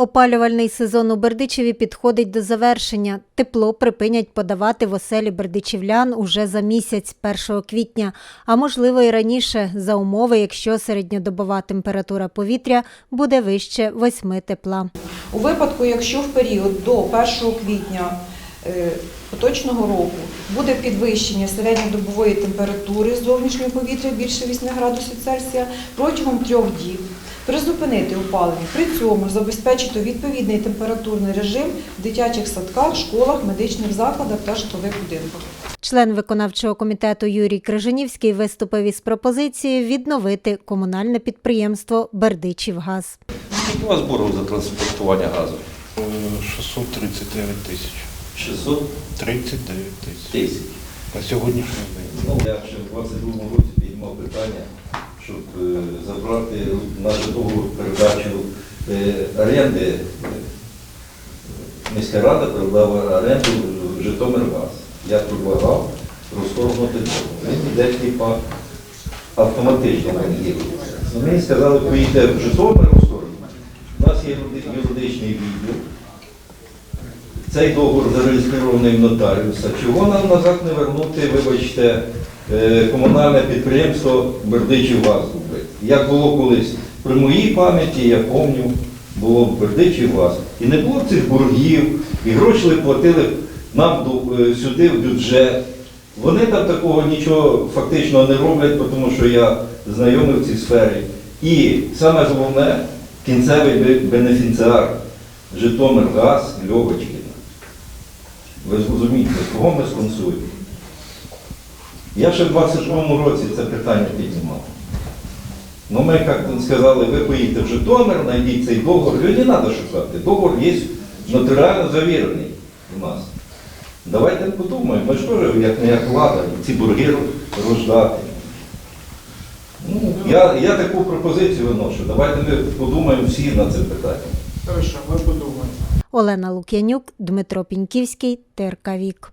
Опалювальний сезон у Бердичеві підходить до завершення. Тепло припинять подавати в оселі бердичівлян уже за місяць, 1 квітня, а можливо і раніше, за умови, якщо середньодобова температура повітря буде вище 8 тепла. У випадку, якщо в період до 1 квітня е, поточного року буде підвищення середньодобової температури зовнішнього повітря більше 8 градусів Цельсія протягом трьох діб, призупинити опалення, при цьому забезпечити відповідний температурний режим в дитячих садках, школах, медичних закладах та житлових будинках. Член виконавчого комітету Юрій Крижанівський виступив із пропозицією відновити комунальне підприємство Бердичівгаз. Скільки у вас боргу за транспортування газу? Е, 639 тисяч. 639 тисяч. тисяч. На сьогоднішній день. Ну, я ще в 22 році піднімав питання, щоб е, забрати на житлову передачу е, оренди. Міська рада передала оренду Житомиргаз. Я предлагав розторгнути договор. Він іде типа автоматично. Ну, Мені сказали, поїдьте в Житомир розторгнути. У нас є юридичний відділ. Цей договор зареєстрований в нотаріуса. Чого нам назад не вернути, вибачте, комунальне підприємство Бердичівгаз купити? Як було колись при моїй пам'яті, я пам'ятаю, було Бердичівгаз. І не було цих боргів, і гроші платили нам е, сюди в бюджет. Вони там такого нічого фактично не роблять, тому що я знайомий в цій сфері. І саме головне, кінцевий бе- бенефіціар Житомиргаз Льовочкіна. Ви зрозумієте, кого ми спонсуємо? Я ще в 22-му році це питання піднімав. Ну, ми як сказали, ви поїдете в Житомир, знайдіть цей договор. Його не треба шукати. Договор є нотаріально завірений у нас. Давайте подумаємо, ми ж теж як не як влада, ці борги рождати. Ну, я, я таку пропозицію виношу. Давайте ми подумаємо всі на це питання. Хорошо, ми подумаємо. Олена Лук'янюк, Дмитро Піньківський, ТРК Вік.